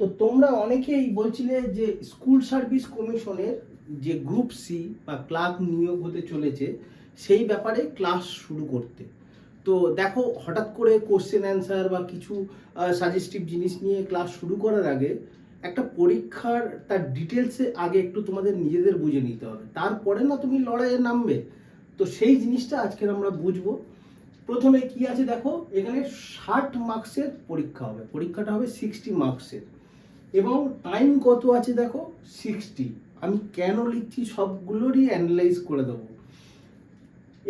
তো তোমরা অনেকেই বলছিলে যে স্কুল সার্ভিস কমিশনের যে গ্রুপ সি বা ক্লার্ক নিয়োগ হতে চলেছে, সেই ব্যাপারে ক্লাস শুরু করতে। তো দেখো, হঠাৎ করে কোশ্চেন অ্যান্সার বা কিছু সাজেস্টিভ জিনিস নিয়ে ক্লাস শুরু করার আগে একটা পরীক্ষার তার ডিটেলসে আগে একটু তোমাদের নিজেদের বুঝে নিতে হবে। তারপরে না তুমি লড়াইয়ে নামবে। তো সেই জিনিসটা আজকের আমরা বুঝব। প্রথমে কি আছে দেখো, এখানে ষাট মার্কসের পরীক্ষা হবে। পরীক্ষাটা হবে সিক্সটি মার্কসের এবং টাইম কত আছে দেখো? সিক্সটি আমি কেন লিখছি সবগুলোরই অ্যানালাইজ করে দেবো।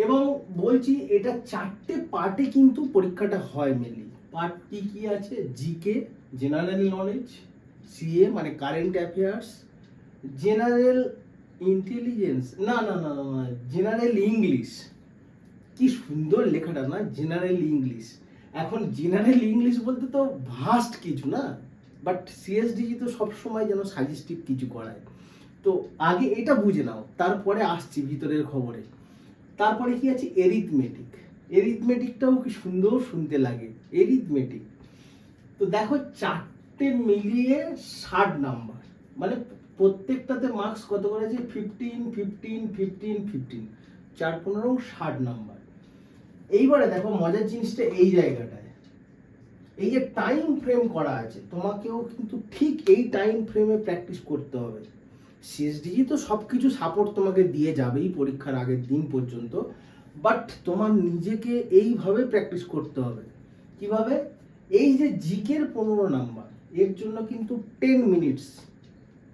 এবং বলছি এটা চারটে পার্টে কিন্তু পরীক্ষাটা হয় মেনলি পার্ট কি কি আছে? জিকে জেনারেল নলেজ সিএ মানে কারেন্ট অ্যাফেয়ার্স জেনারেল ইন্টেলিজেন্স না না না না জেনারেল ইংলিশ কি সুন্দর লেখাটা, না? জেনারেল ইংলিশ এখন জেনারেল ইংলিশ বলতে তো ভাস্ট কিছু, না? বাট সিএসডিজি তো সবসময় যেন সাজেস্টিভ কিছু করায়। তো আগে এটা বুঝে নাও তারপরে আসছি ভিতরের খবরে। তারপরে কি আছে? এরিথমেটিক এরিথমেটিকটাও কি সুন্দর শুনতে লাগে। এরিথমেটিক তো দেখো চারটে মিলিয়ে ষাট নাম্বার মানে প্রত্যেকটাতে মার্কস কত করেছে ফিফটিন ফিফটিন ফিফটিন ফিফটিন চার, পনেরো, ষাট নাম্বার এইবারে দেখো মজার জিনিসটা এই জায়গাটায়। এই যে টাইম ফ্রেম করা আছে, তোমাকেও কিন্তু ঠিক এই টাইম ফ্রেমে প্র্যাকটিস করতে হবে। সিএসডিজি তো সব কিছু সাপোর্ট তোমাকে দিয়ে যাবেই পরীক্ষার আগের দিন পর্যন্ত বাট তোমার নিজেকে এইভাবে প্র্যাকটিস করতে হবে। কীভাবে? এই যে জিকের পনেরো নাম্বার এর জন্য কিন্তু টেন মিনিটস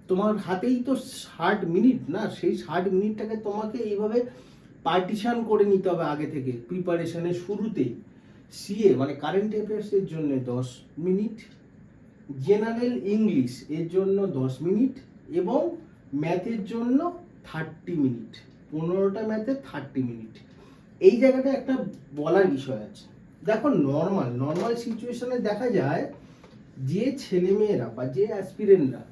তোমার হাতেই তো ষাট মিনিট না, সেই ষাট মিনিটটাকে তোমাকে এইভাবে পার্টিশান করে নিতে হবে আগে থেকে প্রিপারেশনের শুরুতেই। সিএ মানে কারেন্ট অ্যাফেয়ার্সের জন্য দশ মিনিট জেনারেল ইংলিশ এর জন্য দশ মিনিট এবং ম্যাথের জন্য থার্টি মিনিট পনেরোটা ম্যাথে থার্টি মিনিট এই জায়গাটা একটা বলার বিষয় আছে। দেখো নর্মাল নর্মাল সিচুয়েশনে দেখা যায় যে ছেলেমেয়েরা বা যে অ্যাসপিরেন্টরা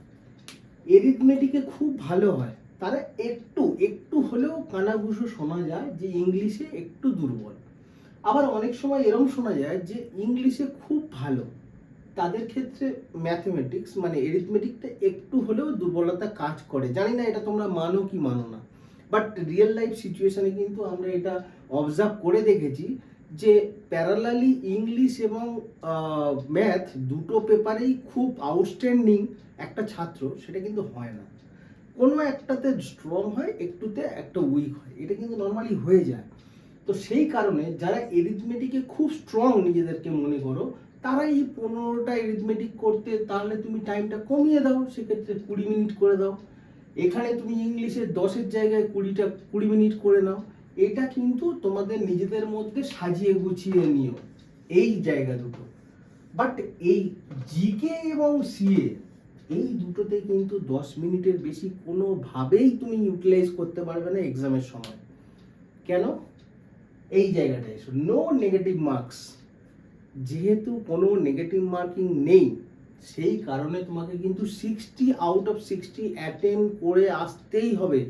এরিথমেটিকে খুব ভালো হয়, তারা একটু একটু হলেও কানাঘুষো শোনা যায় যে ইংলিশে একটু দুর্বল। আবার অনেক সময় এরকম শোনা যায় যে ইংলিশে খুব ভালো, তাদের ক্ষেত্রে ম্যাথমেটিক্স মানে এরিথমেটিকটা একটু হলেও দুর্বলতা কাজ করে। জানি না এটা তোমরা মানো কি মানো না বাট রিয়েল লাইফ সিচুয়েশানে কিন্তু আমরা এটা অবজার্ভ করে দেখেছি যে প্যারালালি ইংলিশ এবং ম্যাথ দুটো পেপারেই খুব আউটস্ট্যান্ডিং একটা ছাত্র, সেটা কিন্তু হয় না। কোনো একটাতে স্ট্রং হয়, একটুতে একটা উইক হয়। এটা কিন্তু নর্মালি হয়ে যায়। তো সেই কারণে যারা এরিথমেটিকে খুব স্ট্রং নিজেদেরকে মনে করো তারা এই পনেরোটা এরিথমেটিক করতে, তাহলে তুমি টাইমটা কমিয়ে দাও, সেক্ষেত্রে কুড়ি মিনিট করে দাও। এখানে তুমি ইংলিশে দশের জায়গায় কুড়িটা, কুড়ি মিনিট করে নাও। এটা কিন্তু তোমাদের নিজেদের মধ্যে সাজিয়ে গুছিয়ে নিও, এই জায়গা দুটো। বাট এই জিকে এবং সিএ এই দুটোতে কিন্তু দশ মিনিটের বেশি কোনোভাবেই তুমি ইউটিলাইজ করতে পারবে না এক্সামের সময়। কেন? এই জায়গাটায়। এসো নো নেগেটিভ মার্কস যেহেতু কোনো নেগেটিভ মার্কিং নেই, সেই কারণে তোমাকে কিন্তু sixty out of sixty attempt করে আসতেই হবে।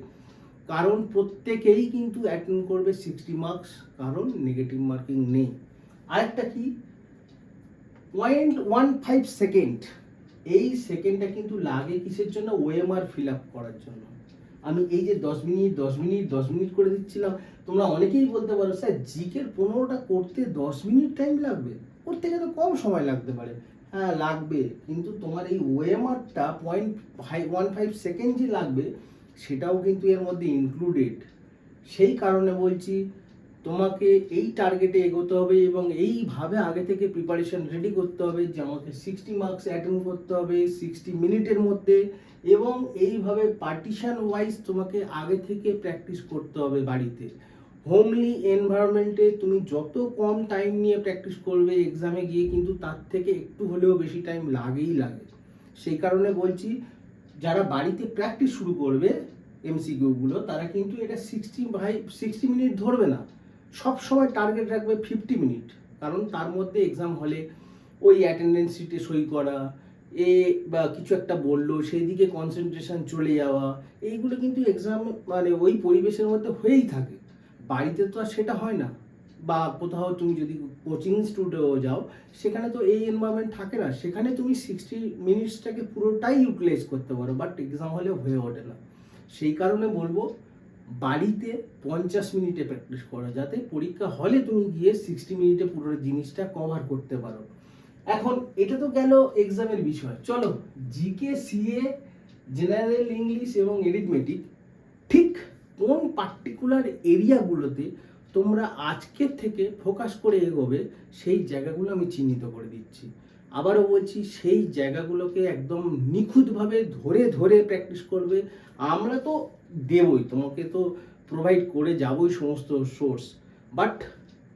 কারণ প্রত্যেকেই কিন্তু অ্যাটেন্ড করবে সিক্সটি মার্কস কারণ নেগেটিভ মার্কিং নেই। আরেকটা কি? পয়েন্ট ওয়ান ফাইভ সেকেন্ড এই সেকেন্ডটা কিন্তু লাগে কিসের জন্য? ওএমআর ফিল আপ করার জন্য। আমি এই যে দশ মিনিট দশ মিনিট দশ মিনিট করে দিচ্ছিলাম তোমরা অনেকেই বলতে পারো, স্যার, জিকের পনেরোটা করতে দশ মিনিট টাইম লাগবে? করতে গেলে কম সময় লাগতে পারে। হ্যাঁ লাগবে। কিন্তু তোমার এই ওএমআরটা point five one five second যে লাগবে, সেটাও কিন্তু এর মধ্যে ইনক্লুডেড সেই কারণে বলছি, তোমাকে এই টার্গেটে এগোতে হবে এবং এইভাবে আগে থেকে প্রিপারেশন রেডি করতে হবে যে আমাকে সিক্সটি মার্কস অ্যাটেন্ড করতে হবে সিক্সটি মিনিটের মধ্যে এবং এইভাবে পার্টিশন ওয়াইজ তোমাকে আগে থেকে প্র্যাকটিস করতে হবে বাড়িতে। হোমলি এনভায়রনমেন্টে তুমি যত কম টাইম নিয়ে প্র্যাকটিস করবে এক্সামে গিয়ে কিন্তু তার থেকে একটু হলেও বেশি টাইম লাগেই লাগে। সেই কারণে বলছি, যারা বাড়িতে প্র্যাকটিস শুরু করবে এমসিকিউগুলো তারা কিন্তু এটা সিক্সটি বাই সিক্সটি মিনিট ধরবে না। সব সময় টার্গেট রাখবে ফিফটি মিনিট কারণ তার মধ্যে এক্সাম হলে ওই অ্যাটেন্ডেন্স শিটে সই করা, এ বা কিছু একটা বলল সেই দিকে কনসেন্ট্রেশন চলে যাওয়া, এইগুলো কিন্তু এক্সাম মানে ওই পরিবেশের মধ্যে হয়েই থাকে। বাড়িতে তো আর সেটা হয় না। বা কোথাও তুমি যদি কোচিং স্টুডিও যাও, সেখানে তো এই এনভায়রনমেন্ট থাকে না। সেখানে তুমি সিক্সটি মিনিটসটাকে পুরোটাই ইউটিলাইজ করতে পারো বাট এক্সাম হলে হয়ে ওঠে না। সেই কারণে বলব, বাড়িতে পঞ্চাশ মিনিটে প্র্যাকটিস করো, যাতে পরীক্ষা হলে তুমি গিয়ে সিক্সটি মিনিটে পুরো জিনিসটা কভার করতে পারো। এখন এটা তো গেল এক্সামের বিষয়। চলো জিকে সিএ জেনারেল ইংলিশ এবং এরিথমেটিক কোন পার্টিকুলার এরিয়াগুলোতে তোমরা আজকের থেকে ফোকাস করে এগোবে, সেই জায়গাগুলো আমি চিহ্নিত করে দিচ্ছি। আবারও বলছি, সেই জায়গাগুলোকে একদম নিখুঁতভাবে ধরে ধরে প্র্যাকটিস করবে। আমরা তো দেবই, তোমাকে তো প্রোভাইড করে যাবই সমস্ত সোর্স বাট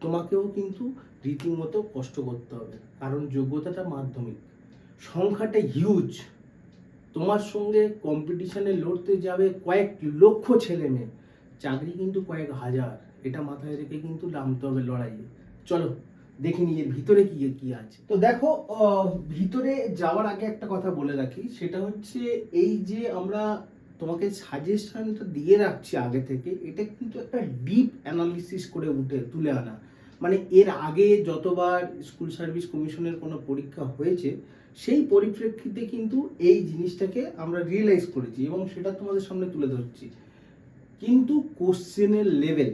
তোমাকেও কিন্তু রীতিমতো কষ্ট করতে হবে, কারণ যোগ্যতাটা মাধ্যমিক। সংখ্যাটা হিউজ তোমার সঙ্গে কম্পিটিশনে লড়তে যাবে কয়েক লক্ষ ছেলে মেয়ে। চাকরি কিন্তু কয়েক হাজার। এটা মাথায় রেখে কিন্তু নামতে হবে লড়াইয়ে। চলো, দেখে নিয়ে ভিতরে কি কি আছে। তো দেখো ভিতরে যাওয়ার আগে একটা কথা বলে রাখি। সেটা হচ্ছে এই যে আমরা তোমাকে সাজেশনটা দিয়ে রাখছি আগে থেকে, এটা কিন্তু একটা ডিপ অ্যানালিসিস করে উঠে, তুলে আনা। মানে এর আগে যতবার স্কুল সার্ভিস কমিশনের কোনো পরীক্ষা হয়েছে সেই পরিপ্রেক্ষিতে কিন্তু এই জিনিসটাকে আমরা রিয়েলাইজ করেছি এবং সেটা তোমাদের সামনে তুলে ধরছি। কিন্তু কোশ্চেনের লেভেল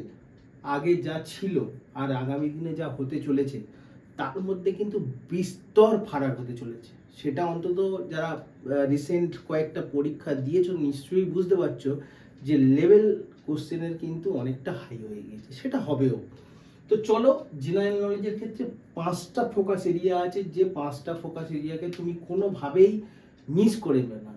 আগে যা ছিল আর আগামী দিনে যা হতে চলেছে, তার মধ্যে কিন্তু বিস্তর ফারাক হতে চলেছে। সেটা অন্তত যারা রিসেন্ট কয়েকটা পরীক্ষা দিয়েছ, নিশ্চয়ই বুঝতে পারছ যে লেভেল কোশ্চেনের কিন্তু অনেকটা হাই হয়ে গিয়েছে। সেটা হবেও। তো চলো জেনারেল নলেজের ক্ষেত্রে পাঁচটা ফোকাস এরিয়া আছে, যে পাঁচটা ফোকাস এরিয়াকে তুমি কোনোভাবেই মিস করে নেবে না।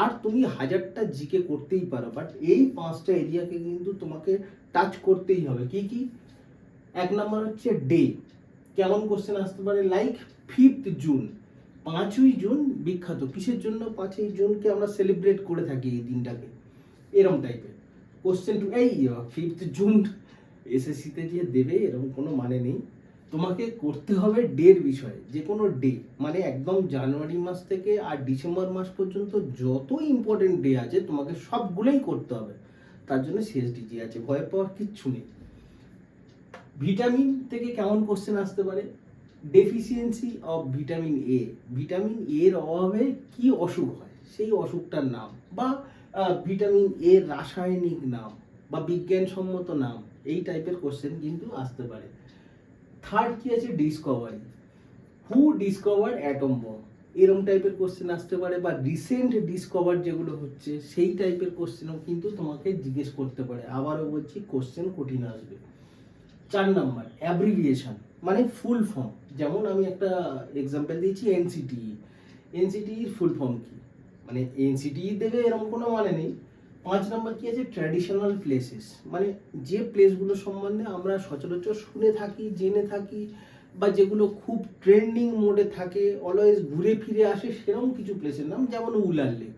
আর তুমি হাজারটা জিকে করতেই পারো বাট এই পাঁচটা এরিয়াকে কিন্তু তোমাকে টাচ করতেই হবে। কি কি? এক নম্বর হচ্ছে ডে কেমন কোশ্চেন আসতে পারে? লাইক ফিফথ জুন পাঁচই জুন বিখ্যাত। কিসের জন্য? পাঁচই জুনকে আমরা সেলিব্রেট করে থাকি এই দিনটাকে। এরম টাইপের কোশ্চেন টু এই ফিফথ জুন এসএসসিতে যে দেবে, এরকম কোনো মানে নেই। তোমাকে করতে হবে ডের বিষয়ে যে কোনো ডে মানে একদম জানুয়ারি মাস থেকে আর ডিসেম্বর মাস পর্যন্ত যত ইম্পর্টেন্ট ডে আছে, তোমাকে সবগুলোই করতে হবে। তার জন্য সিএসডিজি আছে, ভয় পাওয়ার কিচ্ছু নেই। ভিটামিন থেকে কেমন কোশ্চেন আসতে পারে? Deficiency of vitamin A vitamin এর অভাবে কি অসুখ হয়? সেই অসুখটার নাম, বা ভিটামিন এর রাসায়নিক নাম, বা বিজ্ঞানসম্মত নাম এই টাইপের কোশ্চেন কিন্তু আসতে পারে। থার্ড কি আছে? Discovery who discover atom bomb এরম টাইপের কোশ্চেন আসতে পারে বা রিসেন্ট ডিসকভার যেগুলো হচ্ছে, সেই টাইপের কোশ্চেনও কিন্তু তোমাকে জিজ্ঞেস করতে পারে। আবারও বলছি কোশ্চেন কঠিন আসবে। চার নাম্বার অ্যাব্রিভিয়েশন মানে ফুল ফর্ম যেমন আমি একটা এক্সাম্পল দিয়েছি এনসিটি এনসিটির ফুল ফর্ম কি? মানে এনসিটি দেবে এরকম কোনো মানে নেই। পাঁচ নাম্বার কি আছে? ট্র্যাডিশনাল প্লেসেস মানে যে প্লেসগুলো সম্বন্ধে আমরা সচরাচর শুনে থাকি, জেনে থাকি, বা যেগুলো খুব ট্রেন্ডিং মোডে থাকে অলওয়েজ ঘুরে ফিরে আসে, সেরকম কিছু প্লেসের নাম, যেমন উলার লেক।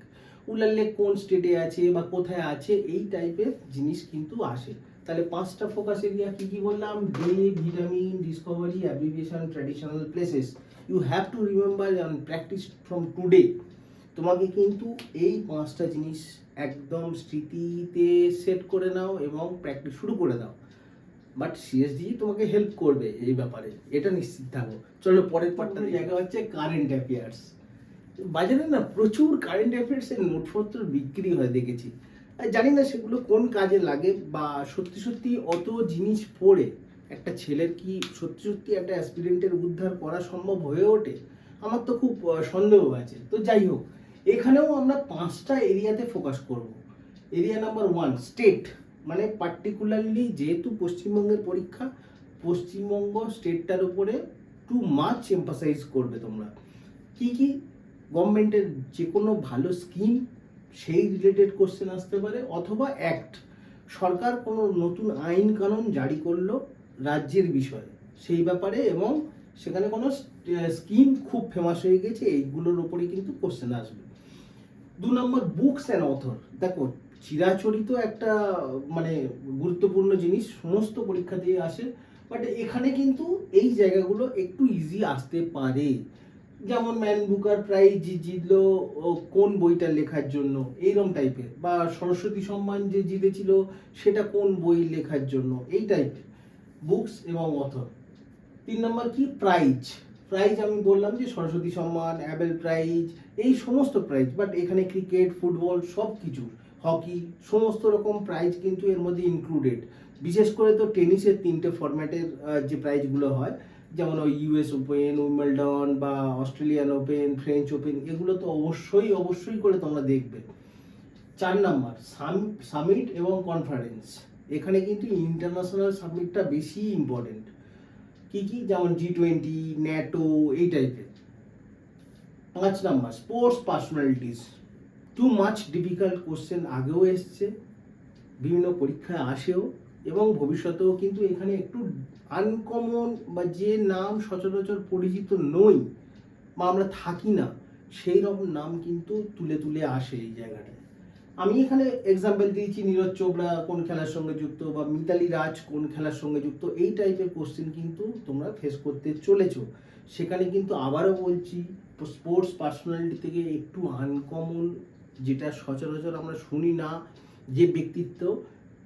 উলার লেক কোন স্টেটে আছে, বা কোথায় আছে, এই টাইপের জিনিস কিন্তু আসে। তাহলে পাঁচটা ফোকাস এরিয়া কি কি বললাম? Day vitamin discovery abbreviation traditional places you have to remember and practice from today তোমাকে কিন্তু এই পাঁচটা জিনিস একদম স্মৃতিতে সেট করে নাও এবং প্র্যাকটিস শুরু করে দাও। বাট সিএসডি তোমাকে হেল্প করবে এই ব্যাপারে এটা নিশ্চিত থাকো। চলো পরের পার্টটা জায়গা হচ্ছে কারেন্ট অ্যাফেয়ার্স বাজারে না প্রচুর কারেন্ট অ্যাফেয়ার্সের নোটপত্র বিক্রি হয় দেখেছি। আর জানি না সেগুলো কোন কাজে লাগে বা সত্যি সত্যি অত জিনিস পড়ে একটা ছেলের কি সত্যি সত্যি একটা অ্যাসপিরেন্টের উদ্ধার করা সম্ভব হয়ে ওঠে? আমার তো খুব সন্দেহ আছে। তো যাই হোক এখানেও আমরা পাঁচটা এরিয়াতে ফোকাস করব। এরিয়া নাম্বার ওয়ান স্টেট মানে পার্টিকুলারলি যেহেতু পশ্চিমবঙ্গের পরীক্ষা, পশ্চিমবঙ্গ স্টেটটার উপরে টু মাচ এম্পাসাইজ করবে তোমরা। কি কি গভর্নমেন্টের যে কোনো ভালো স্কিম সেই রিলেটেড কোশ্চেন আসতে পারে, অথবা অ্যাক্ট সরকার কোনো নতুন আইন কানুন জারি করল রাজ্যের বিষয়ে, সেই ব্যাপারে এবং সেখানে কোনো স্কিম খুব ফেমাস হয়ে গেছে, এইগুলোর ওপরে কিন্তু কোশ্চেন আসবে। দু নম্বর বুকস অ্যান্ড অথর দেখো, চিরাচরিত একটা মানে গুরুত্বপূর্ণ জিনিস, সমস্ত পরীক্ষা দিয়ে আসে বাট এখানে কিন্তু এই জায়গাগুলো একটু ইজি আসতে পারে। যেমন ম্যান বুকার প্রাইজ জিতলো কোন বইটা লেখার জন্য, এইরকম টাইপের বা সরস্বতী সম্মান যে জিতেছিল, সেটা কোন বই লেখার জন্য, এই টাইপের বুকস এবং অথর তিন নম্বর কি? প্রাইজ প্রাইজ আমি বললাম যে সরস্বতী সম্মান অ্যাবেল প্রাইজ এই সমস্ত প্রাইজ বাট এখানে ক্রিকেট ফুটবল সব কিছু হকি সমস্ত রকম প্রাইজ কিন্তু এর মধ্যে ইনক্লুডেড বিশেষ করে তো টেনিসের তিনটে ফরম্যাটের যে প্রাইজগুলো হয়, যেমন ওই ইউএস ওপেন উইম্বলডন বা অস্ট্রেলিয়ান ওপেন ফ্রেঞ্চ ওপেন এগুলো তো অবশ্যই অবশ্যই করে তোমরা দেখবে। চার নাম্বার সামিট এবং কনফারেন্স এখানে কিন্তু ইন্টারন্যাশনাল সামিটটা বেশি ইম্পর্টেন্ট কি কি? যেমন জি টোয়েন্টি ন্যাটো এই টাইপের পাঁচ number sports personalities too much difficult question আগেও এসছে, বিভিন্ন পরীক্ষায় আসেও, এবং ভবিষ্যতেও কিন্তু এখানে একটু আনকমন বা যে নাম সচরাচর পরিচিত নই, বা আমরা থাকি না সেই রকম নাম কিন্তু তুলে তুলে আসে এই জায়গাটায়। আমি এখানে এক্সাম্পল দিয়েছি, নীরজ চোপড়া কোন খেলার সঙ্গে যুক্ত বা মিতালি রাজ কোন খেলার সঙ্গে যুক্ত, এই টাইপের কোশ্চেন কিন্তু তোমরা ফেস করতে চলেছো। সেখানে কিন্তু আবারও বলছি স্পোর্টস পার্সোনালিটি থেকে একটু আনকমন যেটা সচরাচর আমরা শুনি না, যে ব্যক্তিত্ব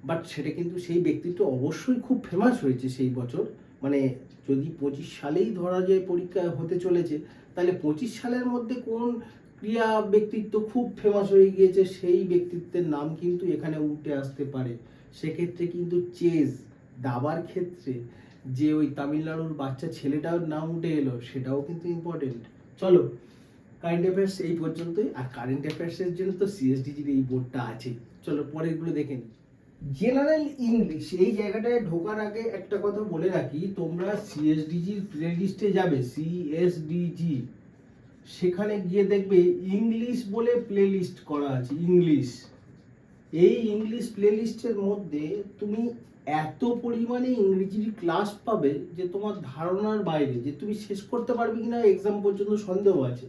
বাট সেটা কিন্তু সেই ব্যক্তিত্ব অবশ্যই খুব ফেমাস হয়েছে সেই বছর। মানে যদি পঁচিশ সালেই ধরা যায় পরীক্ষা হতে চলেছে, তাহলে পঁচিশ সালের মধ্যে কোন ক্রিয়া ব্যক্তিত্ব খুব ফেমাস হয়ে গিয়েছে, সেই ব্যক্তিত্বের নাম কিন্তু এখানে উঠে আসতে পারে। সেক্ষেত্রে কিন্তু চেস দাবার ক্ষেত্রে যে ওই তামিলনাড়ুর বাচ্চা ছেলেটার নাম উঠে এলো, সেটাও কিন্তু ইম্পর্টেন্ট চলো কারেন্ট অ্যাফেয়ার্স এই পর্যন্তই, আর কারেন্ট অ্যাফেয়ার্সের জন্য তো সিএসডিজির এই বোর্ডটা আছে। চলো, পরেরগুলো দেখে নিই জেনারেল ইংলিশ এই জায়গাটায় ঢোকার আগে একটা কথা বলে রাখি, তোমরা সিএসডিজির প্লে লিস্টে যাবে সিএসডিজি সেখানে গিয়ে দেখবে ইংলিশ বলে প্লে লিস্ট করা আছে, ইংলিশ। এই ইংলিশ প্লে লিস্টের মধ্যে তুমি এত পরিমাণে ইংরেজির ক্লাস পাবে যে তোমার ধারণার বাইরে, যে তুমি শেষ করতে পারবে কিনা এক্সাম পর্যন্ত সন্দেহ আছে।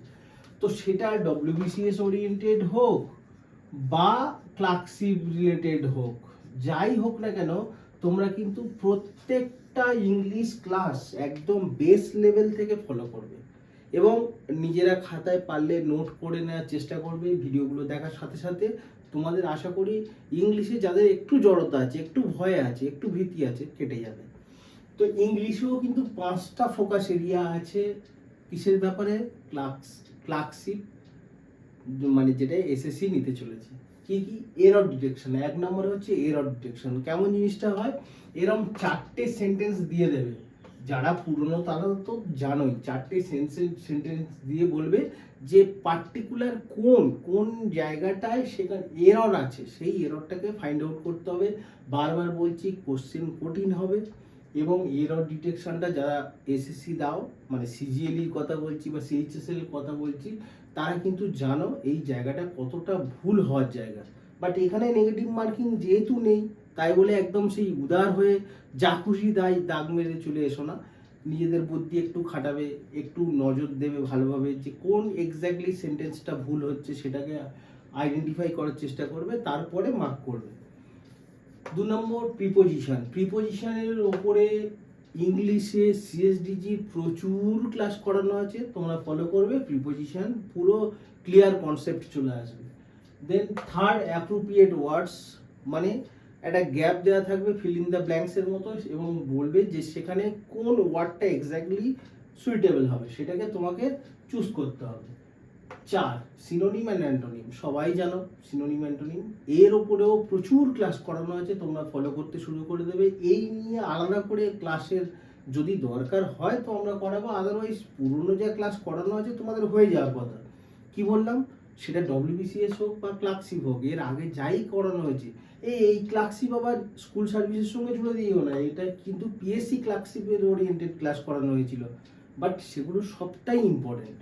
তো সেটা ডব্লিউবিসিএস ওরিয়েন্টেড হোক বা ক্লার্কশিপ রিলেটেড হোক, যাই হোক না কেন, তোমরা কিন্তু প্রত্যেকটা ইংলিশ ক্লাস একদম বেস লেভেল থেকে ফলো করবে। এবং নিজেরা খাতায় পারলে নোট করে নেওয়ার চেষ্টা করবে ভিডিওগুলো দেখার সাথে সাথে। তোমাদের আশা করি ইংলিশে যাদের একটু জড়তা আছে, একটু ভয় আছে, একটু ভীতি আছে, কেটে যাবে। তো ইংলিশেও কিন্তু পাঁচটা ফোকাস এরিয়া আছে কিসের ব্যাপারে? ক্লার্কস, ক্লার্কশিপ মানে যেটা এসএসসি নিতে চলেছে। কি কি? এরর ডিটেকশন এক নম্বরে হচ্ছে এরর ডিটেকশন কেমন জিনিসটা হয়? এরম চারটে সেন্টেন্স দিয়ে দেবে। যারা পুরনো তারা তো জানোই, চারটে সেন্টেন্স দিয়ে বলবে যে পার্টিকুলার কোন কোন জায়গাটায় সেখানে এরর আছে। সেই এররটাকে ফাইন্ড আউট করতে হবে। বারবার বলছি কোশ্চেন কঠিন হবে এবং এরর ডিটেকশনটা যারা এসএসসি দাও মানে সিজিএলির কথা বলছি বা সিএইচএসএল কথা বলছি, তারা কিন্তু জানো এই জায়গাটা কতটা ভুল হওয়ার জায়গা। বাট এখানে নেগেটিভ মার্কিং যেহেতু নেই তাই বলে একদম সেই উদার হয়ে যা খুশি তাই দাগ মেরে চলে এসো না। নিজেদের বুদ্ধি একটু খাটাবে, একটু নজর দেবে ভালোভাবে যে কোন এক্স্যাক্টলি সেন্টেন্সটা ভুল হচ্ছে সেটাকে আইডেন্টিফাই করার চেষ্টা করবে, তারপরে মার্ক করবে। দু নম্বর প্রিপোজিশন প্রিপোজিশনের ওপরে ইংলিশে সিএসডিজি প্রচুর ক্লাস করানো আছে, তোমরা ফলো করবে প্রিপোজিশন পুরো ক্লিয়ার কনসেপ্ট চলে আসবে। দেন থার্ড অ্যাপ্রোপ্রিয়েট ওয়ার্ডস মানে একটা গ্যাপ দেওয়া থাকবে ফিল ইন দ্য ব্ল্যাঙ্কসের মতো, এবং বলবে যে সেখানে কোন ওয়ার্ডটা এক্স্যাক্টলি সুইটেবল হবে, সেটাকে তোমাকে চুজ করতে হবে। চার সিনোনিম অ্যান্ড অ্যান্টোনিম সবাই জানো সিনোনিম অ্যান্টোনিম এর ওপরেও প্রচুর ক্লাস করানো আছে, তোমরা ফলো করতে শুরু করে দেবে। এই নিয়ে আলাদা করে ক্লাসের যদি দরকার হয় তো আমরা করাবো আদারওয়াইজ পুরনো যা ক্লাস করানো আছে তোমাদের হয়ে যাওয়ার কথা। কি বললাম? সেটা ডব্লিউবিসিএস হোক বা ক্লার্কশিপ হোক, এর আগে যাই করানো হয়েছে এই এই ক্লার্কশিপ আবার স্কুল সার্ভিসের সঙ্গে জুড়ে দিও না, এটা কিন্তু পিএসসি ক্লার্কশিপের ওরিয়েন্টেড ক্লাস করানো হয়েছিল। বাট সেগুলো সবটাই ইম্পর্টেন্ট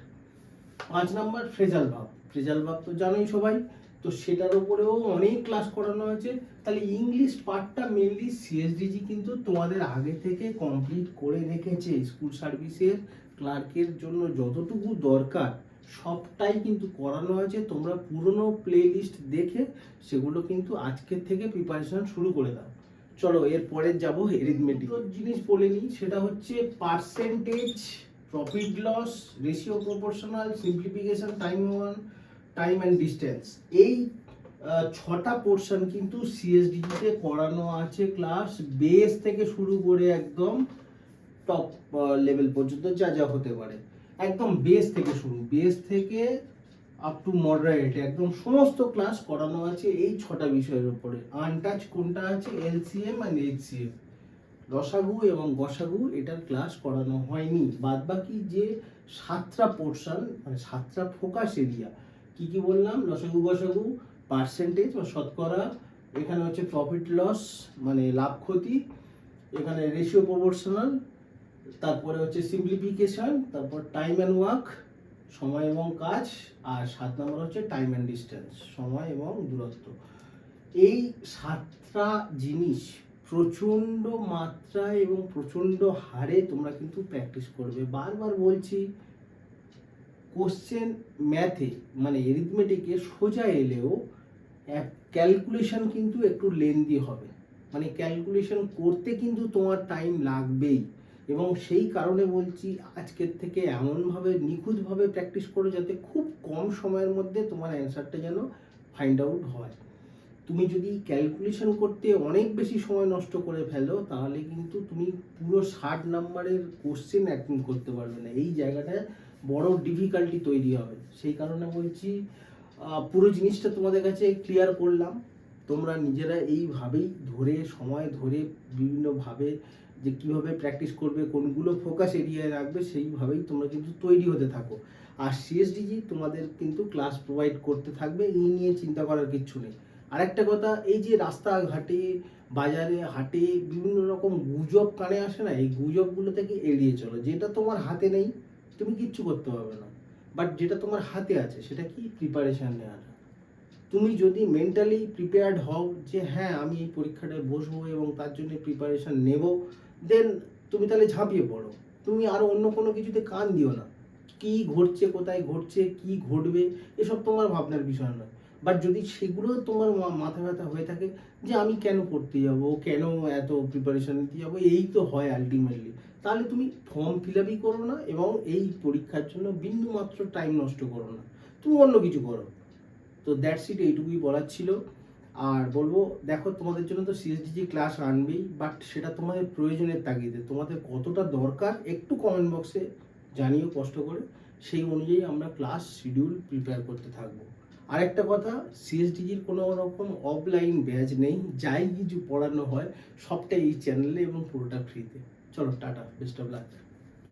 পাঁচ নাম্বার ফ্রেজাল ভাব। ফ্রেজাল ভাব তো জানোই সবাই, তো সেটার উপরেও অনেক ক্লাস করানো হয়েছে। তাহলে ইংলিশ পার্টটা মেনলি সিএসডিজি কিন্তু তোমাদের আগে থেকে কমপ্লিট করে রেখেছে স্কুল সার্ভিসের ক্লার্কের জন্য যতটুকু দরকার। সবটাই কিন্তু করানো হয়েছে। তোমরা পুরনো প্লে লিস্ট দেখে সেগুলো কিন্তু আজকের থেকে প্রিপারেশন শুরু করে দাও। চলো, এর পরে যাব এরিথমেটিক জিনিস বলে নিই, সেটা হচ্ছে percentage profit loss ratio proportional simplification time one time and distance এই ছটা পোর্শন কিন্তু সিএসডিতে করানো আছে ক্লাস বেস থেকে শুরু করে একদম টপ লেভেল পর্যন্ত যা যা হতে পারে। একদম বেস থেকে শুরু বেস থেকে আপ টু মডারেট একদম সমস্ত ক্লাস করানো আছে এই ছটা বিষয়ের উপরে। আনটাচ কোনটা আছে? এলসিএম অ্যান্ড এইচসিএম রসাগু এবং গসাগু, এটার ক্লাস করানো হয়নি। বাদ বাকি যে সাতটা পোর্শন মানে সাতটা ফোকাস এরিয়া কি কি বললাম? রসাগু গসাগু পার্সেন্টেজ বা শতকরা, এখানে হচ্ছে প্রফিট লস মানে লাভ ক্ষতি, এখানে রেশিও প্রপোর্শনাল তারপরে হচ্ছে সিম্পলিফিকেশন তারপর টাইম অ্যান্ড ওয়ার্ক সময় এবং কাজ, আর সাত নম্বর হচ্ছে টাইম অ্যান্ড ডিস্টেন্স সময় এবং দূরত্ব। এই সাতটা জিনিস প্রচণ্ড মাত্রায় এবং প্রচণ্ড হারে তোমরা কিন্তু প্র্যাকটিস করবে। বারবার বলছি কোশ্চেন ম্যাথে মানে এরিথমেটিকে সোজা এলেও ক্যালকুলেশন কিন্তু একটু লেন্দি হবে। মানে ক্যালকুলেশন করতে কিন্তু তোমার টাইম লাগবেই। এবং সেই কারণে বলছি, আজকের থেকে এমনভাবে নিখুঁতভাবে প্র্যাকটিস করো যাতে খুব কম সময়ের মধ্যে তোমার অ্যান্সারটা যেন ফাইন্ড আউট হয়। তুমি যদি ক্যালকুলেশন করতে অনেক বেশি সময় নষ্ট করে ফেলো, তাহলে কিন্তু তুমি পুরো ষাট নাম্বারের কোশ্চেন অ্যাটেন্ড করতে পারবে না। এই জায়গাটায় বড় ডিফিকাল্টি তৈরি হবে। সেই কারণে বলছি পুরো জিনিসটা তোমাদের কাছে ক্লিয়ার করলাম। তোমরা নিজেরা এইভাবেই ধরে, সময় ধরে বিভিন্নভাবে যে কীভাবে প্র্যাকটিস করবে, কোনগুলো ফোকাস এরিয়ায় রাখবে, সেইভাবেই তোমরা কিন্তু তৈরি হতে থাকো। আর সিএসডিজি তোমাদের কিন্তু ক্লাস প্রোভাইড করতে থাকবে, এই নিয়ে চিন্তা করার কিচ্ছু নেই। আরেকটা কথা, এই যে রাস্তাঘাটে, বাজারে, হাটে বিভিন্ন রকম গুজব কানে আসে না? এই গুজবগুলো থেকে এড়িয়ে চলো। যেটা তোমার হাতে নেই, তুমি কিচ্ছু করতে পারবে না। বাট যেটা তোমার হাতে আছে, সেটা কি প্রিপারেশান নেওয়াটা? তুমি যদি মেন্টালি প্রিপেয়ার্ড হও যে হ্যাঁ আমি এই পরীক্ষাটায় বসবো এবং তার জন্য প্রিপারেশান নেব দেন তুমি তাহলে ঝাঁপিয়ে পড়ো। তুমি আরও অন্য কোনো কিছুতে কান দিও না। কি ঘটছে, কোথায় ঘটছে, কি ঘটবে, এসব তোমার ভাবনার বিষয় নয়। বাট যদি সেগুলো তোমার মাথা ব্যথা হয়ে থাকে যে আমি কেন পড়তে যাব, কেন এত প্রিপারেশন নিতে যাব, এই তো হয় আলটিমেটলি তাহলে তুমি ফর্ম ফিল আপই করো না এবং এই পরীক্ষার জন্য বিন্দু মাত্র টাইম নষ্ট করো না। তুমি অন্য কিছু করো। তো দ্যাটস ইট এইটুকুই বলার ছিল। আর বলব, দেখো তোমাদের জন্য তো সিএসডিজি ক্লাস আনবেই বাট সেটা তোমাদের প্রয়োজনের তাগিদে। তোমাদের কতটা দরকার একটু কমেন্ট বক্সে জানিও কষ্ট করে। সেই অনুযায়ী আমরা ক্লাস শিডিউল প্রিপেয়ার করতে থাকব। আরেকটা কথা সিএসডিজির কোনো রকম অফলাইন ব্যাচ নেই, যাই কিছু পড়ানো হয়, সবটাই এই চ্যানেলে এবং পুরোটা ফ্রিতে চলো, টাটা বেস্ট অফ লাক